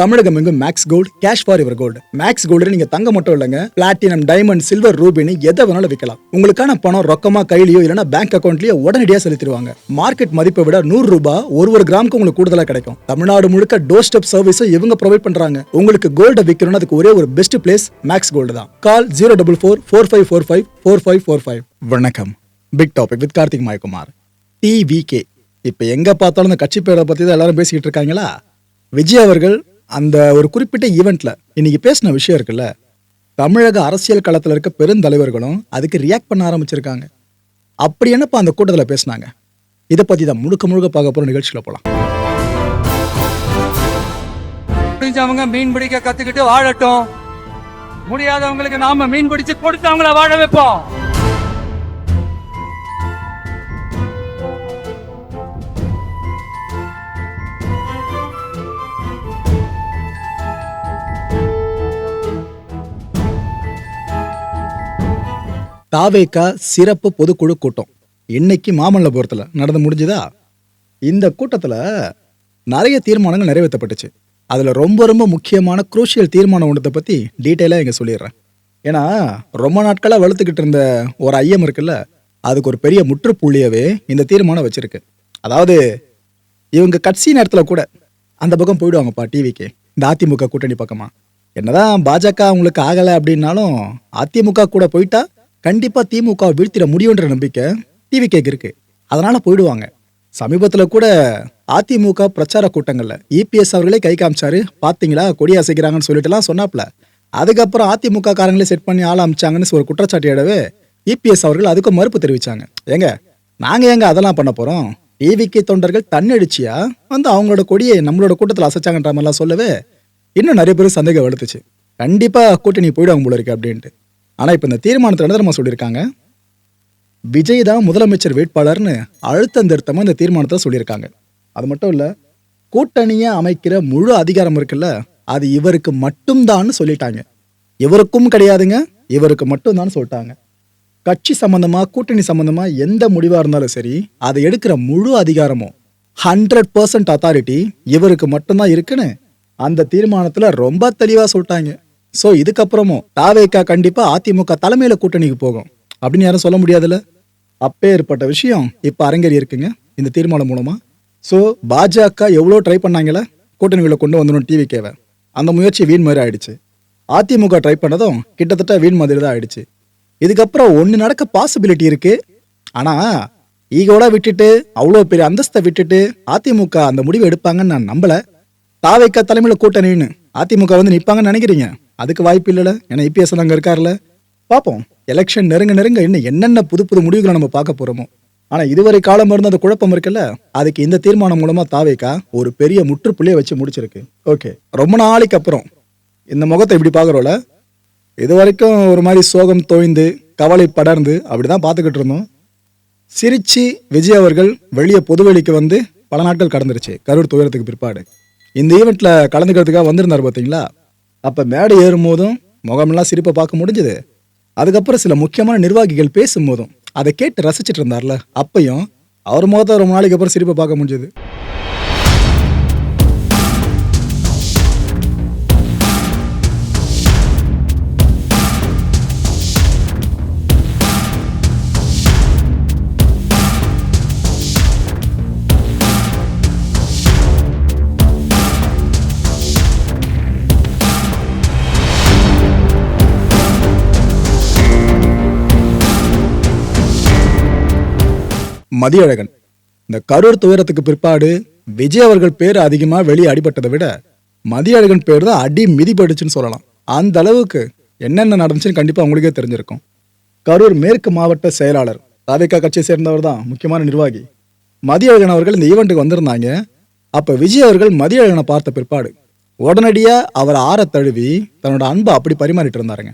தமிழகம் எங்கும் Max Gold cash for your gold Max Gold நீங்க தங்க மட்டும் இல்லைங்க. பிளாட்டினம் டைமண்ட் சில்வர் ரூபினி எதை வேணாலும் விற்கலாம் உங்களுக்கான பணம் ரொக்கமா கையிலயோ இல்லைன்னா பேங்க் அக்கௌண்ட்லயோ உடனடியாக செலுத்திடுவாங்க. மார்க்கெட் மதிப்பை விட நூறு ரூபாய் ஒரு ஒரு கிராமுக்கு உங்களுக்கு கூடுதலா கிடைக்கும். தமிழ்நாடு முழுக்க டோர் ஸ்டெப் சர்வீஸும் இவங்க ப்ரொவைட் பண்றாங்க. உங்களுக்கு கோல்ட விற்கணும்னு அதுக்கு ஒரே ஒரு பெஸ்ட் பிளேஸ் மேக்ஸ் கோல்டு தான். Call zero double four four five four five four five four five வணக்கம். Big topic with Karthik Mayakumar TVK இப்போ எங்க பார்த்தாலும் இந்த கட்சி பேரை பத்தி தான் எல்லாரும் பேசிக்கிட்டு இருக்காங்களா? விஜய் அவர்கள் அந்த ஒரு குறிப்பிட்ட ஈவெண்ட்ல இன்னைக்கு பேசின விஷயம் இருக்குல்ல தமிழக அரசியல் களத்தில் இருக்க பெருந்தலைவர்களும் அதுக்கு ரியாக்ட் பண்ண ஆரம்பிச்சிருக்காங்க. அப்படி என்னப்பா அந்த கூட்டத்தில் பேசினாங்க? இதை பற்றி தான் முழுக்க முழுக்க பார்க்க போகிற நிகழ்ச்சியில் போகலாம் முடிஞ்சவங்க மீன் பிடிக்க கத்துக்கிட்டு வாழட்டும். முடியாதவங்களுக்கு நாம மீன் பிடிச்சு கொடுத்தவங்கள வாழ வைப்போம். தாவேக்கா சிறப்பு பொதுக்குழு கூட்டம். இன்னைக்கு மாமல்லபுரத்தில். நடந்து முடிஞ்சுதா? இந்த கூட்டத்தில் நிறைய தீர்மானங்கள் நிறைவேற்றப்பட்டுச்சு. அதில் ரொம்ப ரொம்ப முக்கியமான குரூஷியல் தீர்மானம் ஒன்றத்தை பற்றி டீட்டெயிலாக இங்கே சொல்லிடுறேன். ஏன்னா ரொம்ப நாட்களாக வளர்த்துக்கிட்டு இருந்த ஒரு ஐயம் இருக்குல்ல? அதுக்கு ஒரு பெரிய முற்றுப்புள்ளியவே இந்த தீர்மானம் வச்சிருக்கு. அதாவது இவங்க கட்சி நேரத்தில் கூட அந்த பக்கம் போயிடுவாங்கப்பா டிவிக்கு இந்த அதிமுக கூட்டணி பக்கமாக என்னதான் பாஜக அவங்களுக்கு ஆகலை அப்படின்னாலும் அதிமுக கூட போயிட்டா கண்டிப்பா திமுக வீழ்த்திட முடியுன்ற நம்பிக்கை டிவிகேக்கு இருக்கு. அதனால போயிடுவாங்க. சமீபத்துல கூட அதிமுக பிரச்சார கூட்டங்கள்ல இபிஎஸ் அவர்களே கை காமிச்சாரு. பாத்தீங்களா? கொடி அசைக்கிறாங்கன்னு சொல்லிட்டுலாம் சொன்னாப்ல அதுக்கப்புறம் அதிமுக காரங்களே செட் பண்ணி ஆள் அமைச்சாங்கன்னு ஒரு குற்றச்சாட்டு இடவே இபிஎஸ் அவர்கள் அதுக்கு மறுப்பு தெரிவிச்சாங்க. ஏங்க நாங்க ஏங்க அதெல்லாம் பண்ண போறோம்? டிவிகே தொண்டர்கள் தன்னெழுச்சியா வந்து அவங்களோட கொடியை நம்மளோட கூட்டத்தில் அசைச்சாங்கன்ற மாதிரிலாம் சொல்லவே இன்னும் நிறைய பேர் சந்தேகம் எடுத்துச்சு கண்டிப்பாக கூட்டணி போயிடுவாங்க போல இருக்கு அப்படின்ட்டு. ஆனால் இப்போ இந்த தீர்மானத்தில் என்ன நம்ம சொல்லியிருக்காங்க? விஜய் தான் முதலமைச்சர் வேட்பாளர்னு அழுத்தம் இந்த தீர்மானத்தை சொல்லியிருக்காங்க. அது மட்டும் இல்லை கூட்டணியை அமைக்கிற முழு அதிகாரம் இருக்குல்ல அது இவருக்கு மட்டும்தான்னு சொல்லிட்டாங்க. இவருக்கும் கிடையாதுங்க இவருக்கு மட்டும்தான் சொல்லிட்டாங்க. கட்சி சம்மந்தமாக கூட்டணி சம்மந்தமாக எந்த முடிவாக இருந்தாலும் சரி அதை எடுக்கிற முழு அதிகாரமும் ஹண்ட்ரட் பர்சன்ட் அத்தாரிட்டி இவருக்கு மட்டும்தான் இருக்குன்னு அந்த தீர்மானத்தில் ரொம்ப தெளிவாக சொல்லிட்டாங்க. ஸோ இதுக்கப்புறமும் தாவேக்கா கண்டிப்பாக அதிமுக தலைமையில் கூட்டணிக்கு போகும். அப்படின்னு யாரும் சொல்ல முடியாதுல்ல? அப்பே ஏற்பட்ட விஷயம் இப்போ அரங்கேறி இருக்குங்க இந்த தீர்மானம் மூலமாக ஸோ பாஜக எவ்வளோ ட்ரை பண்ணாங்களே? கூட்டணிகளை கொண்டு வந்துடும் டிவிக்கேவை அந்த முயற்சி வீண் மாதிரி ஆயிடுச்சு. அதிமுக ட்ரை பண்ணதும் கிட்டத்தட்ட வீண் மாதிரி தான் ஆயிடுச்சு. இதுக்கப்புறம் ஒன்று நடக்க பாசிபிலிட்டி இருக்குது ஆனால் ஈகோட விட்டுட்டு அவ்வளோ பெரிய அந்தஸ்தை விட்டுட்டு அதிமுக அந்த முடிவை எடுப்பாங்கன்னு நான் நம்பலை. தாவைக்க தலைமையில் கூட்டணின்னு அதிமுக வந்து நிற்பாங்கன்னு நினைக்கிறீங்க? அதுக்கு வாய்ப்பு இல்லைல்ல ஏன்னா இபிஎஸ் அங்க இருக்கார்ல. பார்ப்போம் எலெக்ஷன் நெருங்க நெருங்க இன்னும் என்னென்ன புது புது முடிவுகளை நம்ம பார்க்க போறோமோ. ஆனா இதுவரை காலம் இருந்த அந்த குழப்பம் இருக்குல்ல? அதுக்கு இந்த தீர்மானம் மூலமா தாவேக்கா ஒரு பெரிய முற்றுப்புள்ளியை வச்சு முடிச்சிருக்கு. ஓகே ரொம்ப நாளைக்கு அப்புறம். இந்த முகத்தை இப்படி பார்க்குறோம்ல. இது வரைக்கும் ஒரு மாதிரி சோகம் தோய்ந்து கவலை படர்ந்து அப்படிதான் பார்த்துக்கிட்டு இருந்தோம். சிரிச்சு விஜய் அவர்கள் வெளியே பொதுவெளிக்கு வந்து பல நாட்கள் கடந்துருச்சு. கரூர் துயரத்துக்கு பிற்பாடு. இந்த ஈவெண்ட்ல கலந்துக்கிறதுக்காக வந்திருந்தார் பார்த்தீங்களா? அப்போ மேடை ஏறும் போதும் முகமெல்லாம் சிரிப்பை பார்க்க முடிஞ்சது. அதுக்கப்புறம் சில முக்கியமான நிர்வாகிகள் பேசும்போதும் அதை கேட்டு ரசிச்சிட்டு இருந்தார்ல அப்பையும் அவர் முகத்தை ரொம்ப நாளைக்கு அப்புறம் சிரிப்பை பார்க்க முடிஞ்சது. மதியழகன். இந்த கரூர் துயரத்துக்கு பிற்பாடு விஜய் அவர்கள் பேர் அதிகமாக வெளியே அடிபட்டதை விட மதியழகன் பேர் தான் அடி மிதிபட்டுச்சுன்னு சொல்லலாம். அந்த அளவுக்கு என்னென்ன நடந்துச்சுன்னு கண்டிப்பாக உங்களுக்கே தெரிஞ்சிருக்கும். கரூர் மேற்கு மாவட்ட செயலாளர் தாவேக்கா கட்சியை சேர்ந்தவர் தான் முக்கியமான நிர்வாகி. மதியழகன் அவர்கள் இந்த ஈவெண்ட்டுக்கு வந்திருந்தாங்க. அப்போ விஜய் அவர்கள் மதியழகனை பார்த்த பிற்பாடு உடனடியாக அவர் ஆற தழுவி தன்னோட அன்பை அப்படி பரிமாறிட்டு இருந்தாருங்க.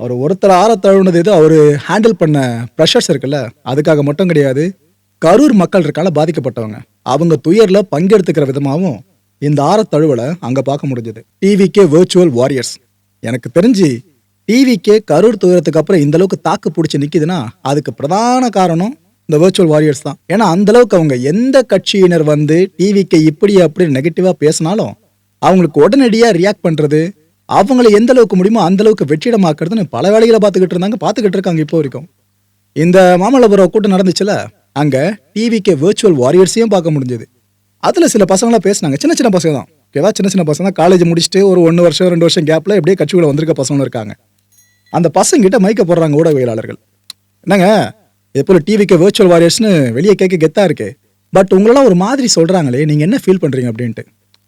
அவர் ஒருத்தர் ஆற தழுவுனது இது அவர் ஹேண்டில் பண்ண ப்ரெஷர்ஸ் இருக்குல்ல அதுக்காக மட்டும் கிடையாது. கரூர் மக்கள் இருக்கால பாதிக்கப்பட்டவங்க. அவங்க துயர்ல பங்கெடுத்துக்கிற விதமாகவும் இந்த ஆற தழுவலை அங்க பார்க்க முடிஞ்சது. டிவிகே வேர்ச்சுவல் வாரியர்ஸ் எனக்கு தெரிஞ்சு டிவிகே கரூர் துயரத்துக்கு அப்புறம் இந்த அளவுக்கு தாக்கு பிடிச்சி நிக்குதுன்னா அதுக்கு பிரதான காரணம் இந்த வேர்ச்சுவல் வாரியர்ஸ் தான். ஏன்னா அந்த அளவுக்கு அவங்க எந்த கட்சியினர் வந்து டிவிக்கு இப்படி அப்படி நெகட்டிவா பேசினாலும் அவங்களுக்கு உடனடியா ரியாக்ட் பண்றது அவங்கள எந்த அளவுக்கு முடியுமோ அந்த அளவுக்கு வெற்றிடமாக்குறதுன்னு பல வேலைகளை பார்த்துக்கிட்டு இருந்தாங்க பார்த்துக்கிட்டு இருக்காங்க இப்போ வரைக்கும். இந்த மாமல்லபுரம் கூட்டம் நடந்துச்சுல அங்க டிவிக்கு விர்ச்சுவல் வாரியர்ஸையும் பார்க்க முடிஞ்சது. அதுல சில பசங்களாம் பேசினாங்க. சின்ன சின்ன பசங்க தான். ஓகேவா சின்ன சின்ன பசங்க தான் காலேஜ் முடிச்சுட்டு ஒரு ஒன்று வருஷம் ரெண்டு வருஷம் கேப்ல எப்படியே கட்சிக்குள்ள வந்திருக்க பசங்களும் இருக்காங்க. அந்த பசங்கிட்ட மைக்க போடுறாங்க ஊடகவியலாளர்கள். என்னங்க இது டிவிக்கு விர்ச்சுவல் வாரியர்ஸ்னு வெளியே கேட்க கெத்தாக இருக்கு. பட் உங்களெல்லாம் ஒரு மாதிரி சொல்கிறாங்களே நீங்கள் என்ன ஃபீல் பண்ணுறீங்க அப்படின்ட்டு.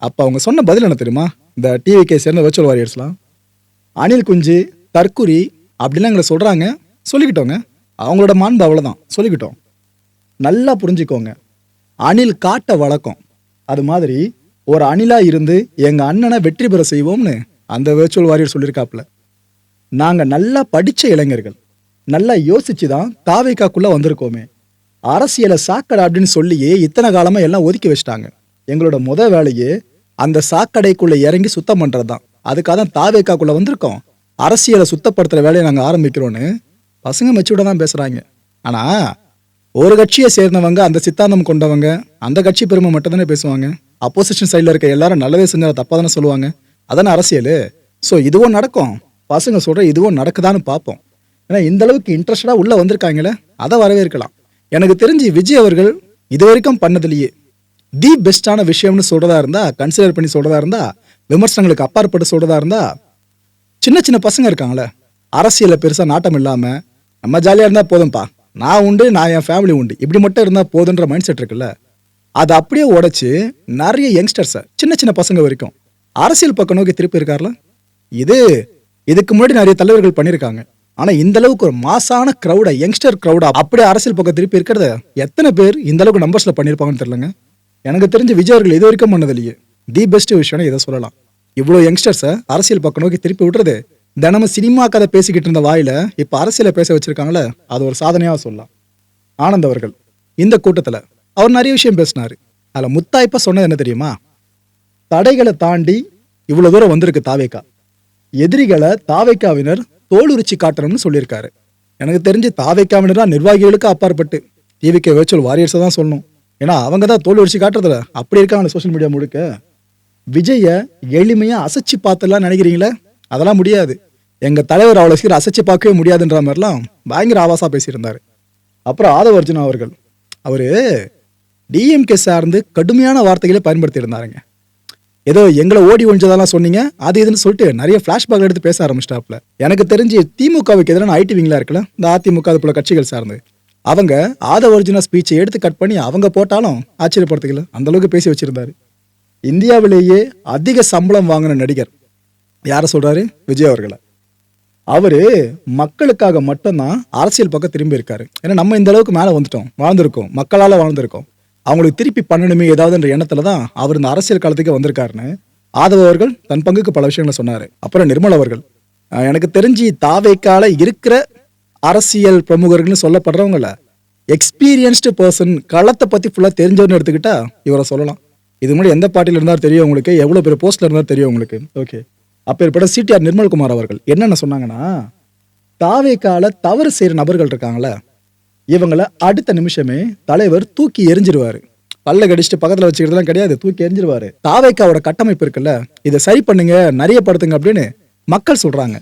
அப்போ அவங்க சொன்ன பதில் என்ன தெரியுமா? இந்த டிவிக்கே சேர்ந்த விர்ச்சுவல் வாரியர்ஸ்லாம் அனில் குஞ்சு தற்குறி அப்படிலாம் எங்களை சொல்கிறாங்க சொல்லிக்கிட்டோங்க. அவங்களோட மாண்பு அவ்வளோதான் சொல்லிக்கிட்டோம். நல்லா புரிஞ்சுக்கோங்க. அணில் காட்ட வழக்கம். அது மாதிரி ஒரு அணிலா இருந்து எங்க அண்ணனை வெற்றி பெற செய்வோம்னு அந்த வேர்ச்சுவல் வாரியர் சொல்லியிருக்காப்புல நாங்க நல்லா படிச்ச இளைஞர்கள். நல்லா யோசிச்சு தான் தாவேக்காக்குள்ள வந்திருக்கோமே. அரசியலை சாக்கடை அப்படின்னு சொல்லியே இத்தனை காலமாக எல்லாம் ஒதுக்கி வச்சிட்டாங்க. எங்களோட முத வேலையே அந்த சாக்கடைக்குள்ளே இறங்கி சுத்தம் பண்ணுறது தான் அதுக்காக தான் தாவேக்காக்குள்ளே வந்திருக்கோம். அரசியலை சுத்தப்படுத்துகிற வேலையை நாங்கள் ஆரம்பிக்கிறோன்னு பசங்க மெச்சூர்டா தான் பேசுகிறாங்க ஆனால் ஒரு கட்சியை சேர்ந்தவங்க அந்த சித்தாந்தம் கொண்டவங்க அந்த கட்சி பெருமை மட்டும் தானே பேசுவாங்க அப்போசிஷன் சைடில் இருக்க எல்லாரும் நல்லதே செஞ்சால் தப்பாக தானே சொல்லுவாங்க? அதானே அரசியல்? ஸோ இதுவும் நடக்கும். பசங்க சொல்கிற இதுவும் நடக்குதான்னு பார்ப்போம். ஏன்னா இந்த அளவுக்கு இன்ட்ரெஸ்டடாக உள்ளே வந்திருக்காங்களே அதை வரவேற்கலாம். எனக்கு தெரிஞ்சு விஜய் அவர்கள் இது வரைக்கும் பண்ணதுலயே தி பெஸ்டான விஷயம்னு சொல்கிறதா இருந்தால் கன்சிடர் பண்ணி சொல்கிறதா இருந்தால் விமர்சனங்களுக்கு அப்பாற்பட்டு சொல்கிறதா இருந்தால் சின்ன சின்ன பசங்க இருக்காங்களே அரசியலில் பெருசாக நாட்டம் இல்லாமல் நம்ம ஜாலியாக இருந்தால் போதும்ப்பா நான் உண்டு நான் என் ஃபேமிலி உண்டு. இப்படி மட்டும் இருந்தால் போதுன்ற மைண்ட் செட் இருக்குல்ல? அதை அப்படியே உடச்சி நிறைய யங்ஸ்டர்ஸை சின்ன சின்ன பசங்க வரைக்கும் அரசியல் பக்கம் நோக்கி திருப்பி இருக்கார்ல? இது இதுக்கு முன்னாடி நிறைய தலைவர்கள் பண்ணியிருக்காங்க ஆனால் இந்த அளவுக்கு ஒரு மாசான க்ரௌடா யங்ஸ்டர் க்ரௌடா அப்படியே அரசியல் பக்கம் திருப்பி இருக்கிறத எத்தனை பேர் இந்த அளவுக்கு நம்பர்ஸில் பண்ணியிருப்பாங்கன்னு தெரியலங்க. எனக்கு தெரிஞ்ச விஜய் அவர்கள் இது வரைக்கும் பண்ணதில்லையே. தி பெஸ்ட் விஷயம்னு இதை சொல்லலாம். இவ்வளோ யங்ஸ்டர்ஸை அரசியல் பக்கம் நோக்கி திருப்பி விட்டுறது தினமும் சினிமா கதை பேசிக்கிட்டு இருந்த வாயில இப்ப அரசியல பேச வச்சிருக்காங்களே அது ஒரு சாதனையாக சொல்லலாம். ஆனந்த் அவர்கள் இந்த கூட்டத்துல அவர் நிறைய விஷயம் பேசினாரு. அதுல முத்தாய்ப்பா சொன்னது என்ன தெரியுமா? தடைகளை தாண்டி இவ்வளவு தூரம் வந்திருக்கு தாவேக்கா. எதிரிகளை தாவேக்காவினர் தோலுரிச்சி காட்டணும்னு சொல்லியிருக்காரு. எனக்கு தெரிஞ்சு தாவேக்காவினர் நிர்வாகிகளுக்கு அப்பாற்பட்டு. டிவிக்கு வேர்ச்சுவல் வாரியர்ஸை தான் சொல்லணும். ஏன்னா அவங்க தான் தோல் காட்டுறதுல. அப்படி இருக்காங்க சோஷியல் மீடியா முழுக்க. விஜய எளிமையா அசைச்சு பார்த்தலாம் நினைக்கிறீங்களே? அதெல்லாம் முடியாது. எங்கள் தலைவர் அவ்வளோ சீக்கிரம் அசைச்சு பார்க்கவே முடியாதுன்ற மாதிரிலாம் பயங்கர ஆபாசா பேசியிருந்தாரு. அப்புறம் ஆதவ அர்ஜுனா அவர்கள் அவர் டிஎம்கே சார்ந்து கடுமையான வார்த்தைகளை பயன்படுத்தியிருந்தாருங்க. ஏதோ எங்களை ஓடி ஒழிஞ்சதெல்லாம் சொன்னீங்க அது இதுன்னு சொல்லிட்டு நிறைய ஃப்ளாஷ்பேக் எடுத்து பேச ஆரம்பிச்சிட்டாப்ல எனக்கு தெரிஞ்சு திமுகவுக்கு எதிரான ஐடி விங்ல இருக்குல்ல இந்த அதிமுக அது போல கட்சிகள் சார்ந்து. அவங்க ஆதவ அர்ஜுனா ஸ்பீச்சை எடுத்து கட் பண்ணி அவங்க போட்டாலும் ஆச்சரியப்படுத்திக்கல அந்த அளவுக்கு பேசி வச்சிருந்தாரு. இந்தியாவிலேயே அதிக சம்பளம் வாங்கின நடிகர் யாரை சொல்கிறாரு விஜய் அவர்களை. அவர் மக்களுக்காக மட்டும்தான் அரசியல் பக்கம் திரும்பி இருக்காரு. ஏன்னா நம்ம இந்த அளவுக்கு மேலே வந்துட்டோம். வாழ்ந்திருக்கோம். மக்களால் வாழ்ந்திருக்கோம். அவங்களுக்கு திருப்பி பண்ணணுமே ஏதாவதுன்ற எண்ணத்தில் தான் அவர் இந்த அரசியல் காலத்துக்கு வந்திருக்காருன்னு ஆதவ அவர்கள் தன் பங்குக்கு பல விஷயங்களை சொன்னார். அப்புறம் நிர்மல் அவர்கள். எனக்கு தெரிஞ்சு தாவைக்கால இருக்கிற அரசியல் பிரமுகர்கள்னு சொல்லப்படுறவங்கள எக்ஸ்பீரியன்ஸ்டு பர்சன் களத்தை பற்றி ஃபுல்லாக தெரிஞ்சவன்னு எடுத்துக்கிட்டா இவரை சொல்லலாம். இது முன்னாடி எந்த பார்ட்டியில் இருந்தாலும் தெரியும் உங்களுக்கு எவ்வளோ பெரிய போஸ்ட்டில் இருந்தாலும் தெரியும் உங்களுக்கு. ஓகே அப்பேற்பட்ட சிடிஆர் நிர்மல்குமார் அவர்கள் என்னென்ன சொன்னாங்கன்னா தாவேக்கால தவறு செய்கிற நபர்கள் இருக்காங்களே இவங்களை அடுத்த நிமிஷமே தலைவர் தூக்கி எரிஞ்சிருவாரு பல்ல கடிச்சிட்டு பக்கத்தில் வச்சுக்கிறதுலாம் கிடையாது தூக்கி எரிஞ்சிருவாரு தாவேக்காவோட கட்டமைப்பு இருக்குல்ல இதை சரி பண்ணுங்க நிறைய படுத்துங்க அப்படின்னு மக்கள் சொல்றாங்க.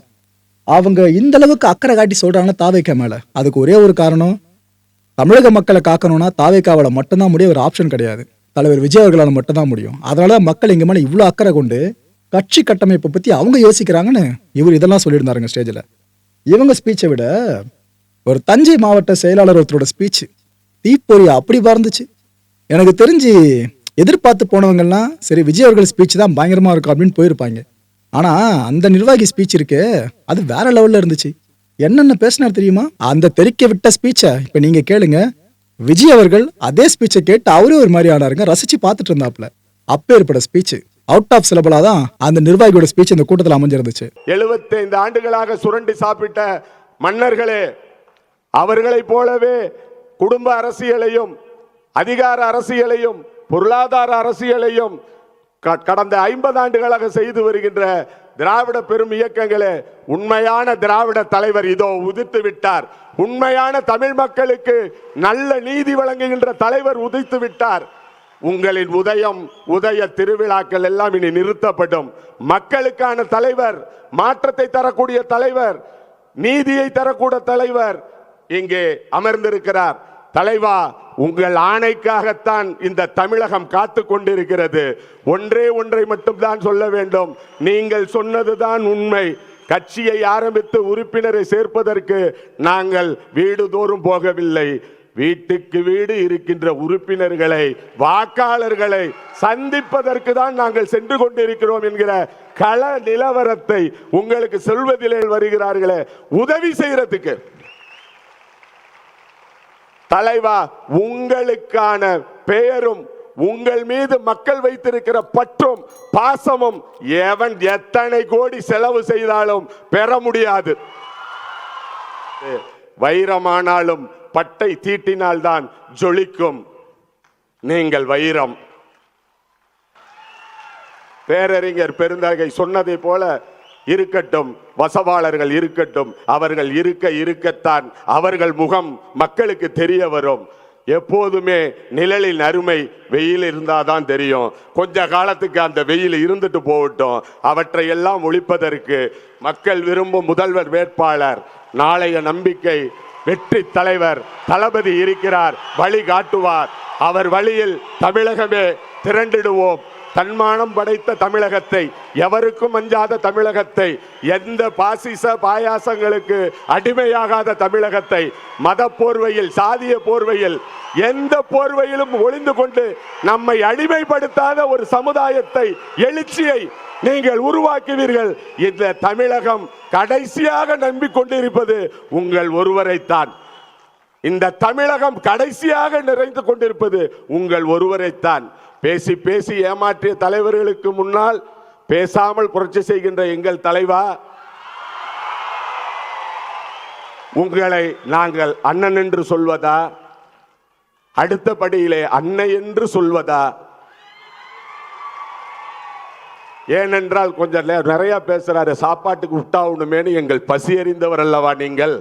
அவங்க இந்த அளவுக்கு அக்கறை காட்டி சொல்றாங்கன்னா தாவேக்கா மேல. அதுக்கு ஒரே ஒரு காரணம் தமிழக மக்களை காக்கணும்னா தாவேக்காவோட மட்டும்தான் முடியும் ஒரு ஆப்ஷன் கிடையாது. தலைவர் விஜய் அவர்களால் மட்டும்தான் முடியும். அதனால மக்கள் எங்க மேலே இவ்வளோ அக்கறை கொண்டு கட்சி கட்டமைப்பை பற்றி அவங்க யோசிக்கிறாங்கன்னு இவர் இதெல்லாம் சொல்லியிருந்தாருங்க ஸ்டேஜில். இவங்க ஸ்பீச்சை விட ஒரு தஞ்சை மாவட்ட செயலாளர் ஒருத்தரோட ஸ்பீச் தீப்பொறி அப்படி பறந்துச்சு. எனக்கு தெரிஞ்சு எதிர்பார்த்து போனவங்கெல்லாம் சரி விஜய் அவர்கள் ஸ்பீச் தான் பயங்கரமாக இருக்கும் அப்படின்னு போயிருப்பாங்க. ஆனால் அந்த நிர்வாகி ஸ்பீச் இருக்கே அது வேற லெவலில் இருந்துச்சு. என்னென்ன பேசினார் தெரியுமா? அந்த தெரிக்க விட்ட ஸ்பீச்சை இப்போ நீங்கள் கேளுங்க. விஜய் அவர்கள் அதே ஸ்பீச்சை கேட்டு அவரே ஒரு மாதிரி ஆனாருங்க. ரசித்து பார்த்துட்டு இருந்தாப்ல ஏற்பட ஸ்பீச்சு அவுட் ஆஃப் சிலபலா தான் அந்த நிர்வாகியோட ஸ்பீச் இந்த கூட்டத்தில் அமைஞ்சிருந்துச்சு. 75 ஆண்டுகளாக சுரண்டி சாப்பிட்ட மன்னர்களே அவர்களைப் போலவே குடும்ப அரசியலையும் அதிகார அரசியலையும் பொருளாதார அரசியலையும் க- கடந்த ஐம்பது ஆண்டுகளாக செய்து வருகின்ற திராவிட பெரும் இயக்கங்களே உண்மையான திராவிட தலைவர் இதோ உதித்து விட்டார். உண்மையான தமிழ் மக்களுக்கு நல்ல நீதி வழங்குகின்ற தலைவர் உதித்து விட்டார். உங்களின் உதயம் உதய திருவிழாக்கள் எல்லாம் இனி நிறுத்தப்படும். மக்களுக்கான தலைவர் மாற்றத்தை தரக்கூடிய தலைவர் நீதியை தரக்கூடிய தலைவர் இங்கே அமர்ந்திருக்கிறார். தலைவா உங்கள் ஆணைக்காகத்தான் இந்த தமிழகம் காத்து கொண்டிருக்கிறது. ஒன்றே ஒன்றை மட்டும்தான் சொல்ல வேண்டும். நீங்கள் சொன்னதுதான் உண்மை. கட்சியை ஆரம்பித்து உறுப்பினரை சேர்ப்பதற்கு நாங்கள் வீடுதோறும் போகவில்லை. வீட்டுக்கு வீடு இருக்கின்ற உறுப்பினர்களை வாக்காளர்களை சந்திப்பதற்கு தான் நாங்கள் சென்று கொண்டிருக்கிறோம் என்கிற கள நிலவரத்தை உங்களுக்கு சொல்வதிலே வருகிறார்களே உதவி செய்யறதுக்கு. தலைவா உங்களுக்கான பெயரும் உங்கள் மீது மக்கள் வைத்திருக்கிற பற்றும் பாசமும் எவன் எத்தனை கோடி செலவு செய்தாலும் பெற முடியாது. வைரமானாலும் பட்டை தீட்டினால்தான் ஜொலிக்கும். நீங்கள் வைரம். பேரறிஞர் பெருந்தகை சொன்னதை போல இருக்கட்டும் வசவாளர்கள் இருக்கட்டும் அவர்கள் இருக்க இருக்கத்தான் அவர்கள் முகம் மக்களுக்கு தெரிய வரும். எப்போதுமே நிழலின் அருமை வெயில் இருந்தாதான் தெரியும். கொஞ்ச காலத்துக்கு அந்த வெயில் இருந்துட்டு போகட்டும். அவற்றை எல்லாம் ஒழிப்பதற்கு மக்கள் விரும்பும் முதல்வர் வேட்பாளர் நாளைய நம்பிக்கை வெற்றி தலைவர் தளபதி இருக்கிறார் வழி காட்டுவார். அவர் வழியில் தமிழகமே திரண்டிடுவோம். தன்மானம் படைத்த தமிழகத்தை எவருக்கும் அஞ்சாத தமிழகத்தை எந்த பாசிச பாயாசங்களுக்கு அடிமையாகாத தமிழகத்தை மத போர்வையில் சாதிய போர்வையில் எந்த போர்வையிலும் ஒளிந்து கொண்டு நம்மை அடிமைப்படுத்தாத ஒரு சமுதாயத்தை எழுச்சியை நீங்கள் உருவாக்குவீர்கள். இந்த தமிழகம் கடைசியாக நம்பிக்கொண்டிருப்பது உங்கள் ஒருவரைத்தான். இந்த தமிழகம் கடைசியாக நிறைந்து கொண்டிருப்பது உங்கள் ஒருவரைத்தான். பேசி பேசி ஏமாற்றிய தலைவர்களுக்கு முன்னால் பேசாமல் புரட்சி செய்கின்ற எங்கள் தலைவா உங்களை நாங்கள் அண்ணன் என்று சொல்வதா அடுத்த படியிலே அன்னை என்று சொல்வதா? ஏனென்றால் கொஞ்சம் நிறைய பேசுறாரு சாப்பாட்டுக்கு விட்டாகணுமேனு எங்கள் பசி அறிந்தவர் அல்லவா நீங்கள்?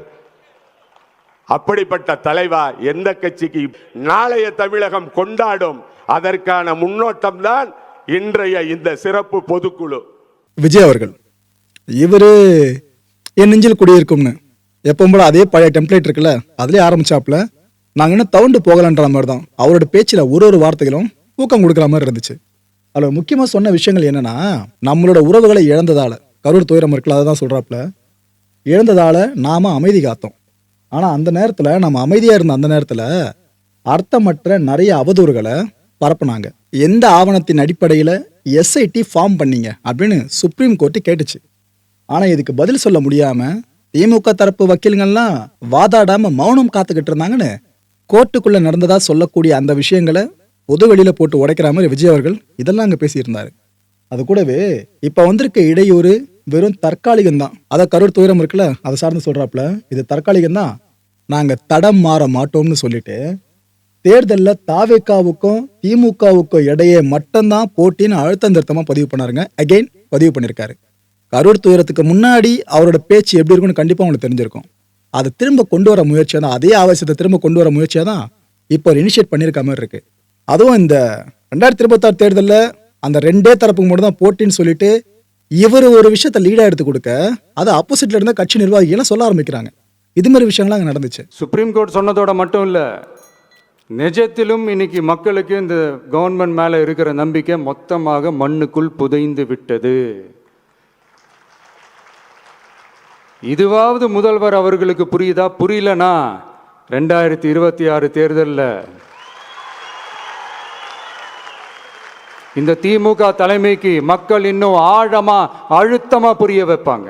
அப்படிப்பட்ட தலைவா எந்த கட்சிக்கு நாளைய தமிழகம் கொண்டாடும் அதற்கான முன்னோட்டம் தான் இன்றைய இந்த சிறப்பு பொதுக்குழு. விஜய் அவர்கள் இவரு என் நெஞ்சில் குடியிருக்கும்னு. எப்பவும் போல அதே பழைய டெம்ப்ளேட் இருக்குல்ல அதுலேயே ஆரம்பிச்சாப்ல நாங்க இன்னும் தவுண்டு போகலன்ற மாதிரி தான். அவரோட பேச்சில் ஒரு ஒரு வார்த்தைகளும் ஊக்கம் கொடுக்குற மாதிரி இருந்துச்சு. அதில் முக்கியமாக சொன்ன விஷயங்கள் என்னன்னா நம்மளோட உறவுகளை இழந்ததால கரூர் துயரம் இருக்குல்ல அதை தான் சொல்கிறாப்புல இழந்ததால நாம அமைதி காத்தோம். ஆனால் அந்த நேரத்தில் நம்ம அமைதியாக இருந்த அந்த நேரத்தில் அர்த்தமற்ற நிறைய அவதூறுகளை பரப்புனாங்க. எந்த ஆவணத்தின் அடிப்படையில் எஸ்ஐடி ஃபார்ம் பண்ணீங்க அப்படின்னு சுப்ரீம் கோர்ட்டு கேட்டுச்சு. ஆனால் இதுக்கு பதில் சொல்ல முடியாமல் திமுக தரப்பு வக்கீல்கள்லாம் வாதாடாமல் மௌனம் காத்துக்கிட்டு இருந்தாங்கன்னு கோர்ட்டுக்குள்ளே நடந்ததாக சொல்லக்கூடிய அந்த விஷயங்களை பொது வெளியில் போட்டு உடைக்கிற மாதிரி விஜய் அவர்கள் இதெல்லாம் அங்கே பேசியிருந்தார். அது கூடவே இப்போ வந்திருக்க இடையூறு வெறும் தற்காலிகம் தான் அதை கரூர் துயரம் இருக்குல்ல அதை சார்ந்து சொல்கிறாப்புல இது தற்காலிகம் தான் நாங்கள் தடம் மாற மாட்டோம்னு சொல்லிட்டு தேர்தலில் தாவேக்காவுக்கும் திமுகவுக்கும் இடையே மட்டும்தான் போட்டின்னு அழுத்தம் திருத்தமாக பதிவு பண்ணாருங்க. அகைன் பதிவு பண்ணியிருக்காரு கரூர் துயரத்துக்கு முன்னாடி அவரோட பேச்சு எப்படி இருக்கும்னு கண்டிப்பாக உங்களுக்கு தெரிஞ்சிருக்கும். அதை திரும்ப கொண்டு வர முயற்சியாக தான் அதே ஆவேசத்தை திரும்ப கொண்டு வர முயற்சியாக தான் இப்போ இனிஷியேட் பண்ணியிருக்க மாதிரி இருக்குது அதுவும் இந்த ரெண்டாயிரத்தி இருபத்தாறு தேர்தலில் அந்த ரெண்டே தரப்புக்கு மட்டும் தான் போட்டின்னு சொல்லிட்டு இவர் ஒரு விஷயத்த லீடாக எடுத்து கொடுக்க அதை ஆப்போசிட்ல இருந்த கட்சி நிர்வாகிகள் சொல்ல ஆரம்பிக்கிறாங்க. இது மாதிரி விஷயங்கள்லாம் அங்கே நடந்துச்சு. சுப்ரீம் கோர்ட் சொன்னதோட மட்டும் இல்லை நிஜத்திலும் இன்னைக்கு மக்களுக்கு இந்த கவர்மெண்ட் மேலே இருக்கிற நம்பிக்கை மொத்தமாக மண்ணுக்குள் புதைந்து விட்டது. இதுவாவது முதல்வர் அவர்களுக்கு புரியுதா? புரியலனா? ரெண்டாயிரத்தி இருபத்தி ஆறு தேர்தலில். இந்த திமுக தலைமைக்கு மக்கள் இன்னும் ஆழமாக அழுத்தமாக புரிய வைப்பாங்க.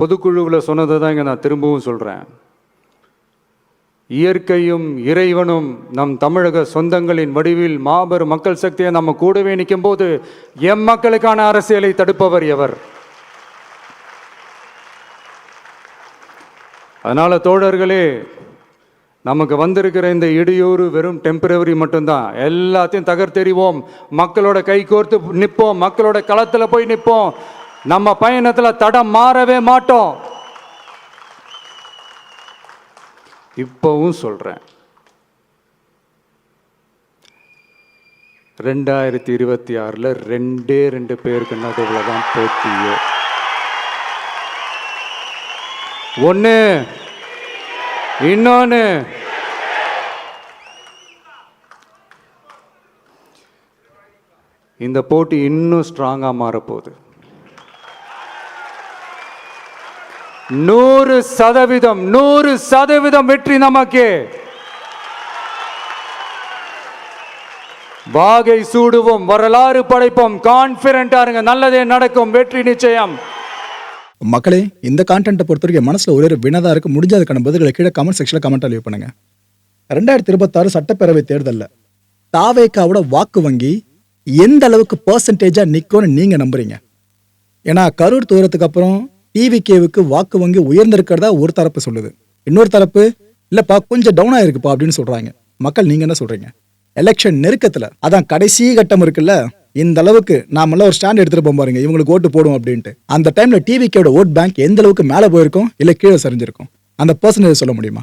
பொதுக்குழுவில் சொன்னதை தான் இங்கே நான் திரும்பவும் சொல்கிறேன் இயற்கையும் இறைவனும் நம் தமிழக சொந்தங்களின் வடிவில் மாபெரும் மக்கள் சக்தியை நம்ம கூடவே நிற்கும் போது எம் மக்களுக்கான அரசியலை தடுப்பவர் எவர்? அதனால தோழர்களே நமக்கு வந்திருக்கிற இந்த இடையூறு வெறும் டெம்பரவரி மட்டும்தான். எல்லாத்தையும் தகர்த்தெறிவோம். மக்களோட கை கோர்த்து நிற்போம் மக்களோட களத்தில் போய் நிற்போம் நம்ம பயணத்தில் தடம் மாறவே மாட்டோம். இப்போவும் சொல்கிறேன் ரெண்டாயிரத்தி இருபத்தி ஆறில் ரெண்டே ரெண்டு பேருக்கு நடுவில் தான் போட்டியே. ஒன்று இன்னொன்று இந்த போட்டி இன்னும் ஸ்ட்ராங்காக மாறப்போகுது. நூறு சதவீதம் நூறு சதவீதம் வெற்றி நமக்கு. வாகை சூடுவோம் வரலாறு படைப்போம் கான்பிடண்டா இருங்க நல்லதே நடக்கும் வெற்றி நிச்சயம். மக்களே இந்த கான்டென்ட்டை பொறுத்த வரைக்கும் மனசில் ஒரே ஒரு வினதாக இருக்குது முடிஞ்ச அதுக்கான பதில்களை கீழே கமெண்ட் செக்ஷனில் கமெண்ட் லீவ் பண்ணுங்க. ரெண்டாயிரத்தி இருபத்தாறு சட்டப்பேரவை தேர்தலில் தாவேக்காவோட வாக்கு வங்கி எந்த அளவுக்கு பர்சன்டேஜாக நிற்கும்னு நீங்கள் நம்புறீங்க? ஏன்னா கரூர் தூரத்துக்கு அப்புறம் டிவிகேவுக்கு வாக்கு வங்கி உயர்ந்திருக்கிறதா ஒரு தரப்பு சொல்லுது. இன்னொரு தரப்பு இல்லப்பா கொஞ்சம் டவுன் ஆயிருக்குப்பா அப்படின்னு சொல்றாங்க. மக்கள் நீங்க என்ன சொல்றீங்க? எலெக்ஷன் நெருக்கத்துல அதான் கடைசி கட்டம் இருக்குல்ல இந்த அளவுக்கு நாமெல்லாம் ஒரு ஸ்டாண்ட் எடுத்துட்டு போக பாருங்க இவங்களுக்கு ஓட்டு போடும் அப்படின்ட்டு. அந்த டைம்ல டிவிக்கோட ஓட் பேங்க் எந்த அளவுக்கு மேல போயிருக்கும் இல்ல கீழே சரிஞ்சிருக்கும்? அந்த பர்சன்டேஜ் சொல்ல முடியுமா?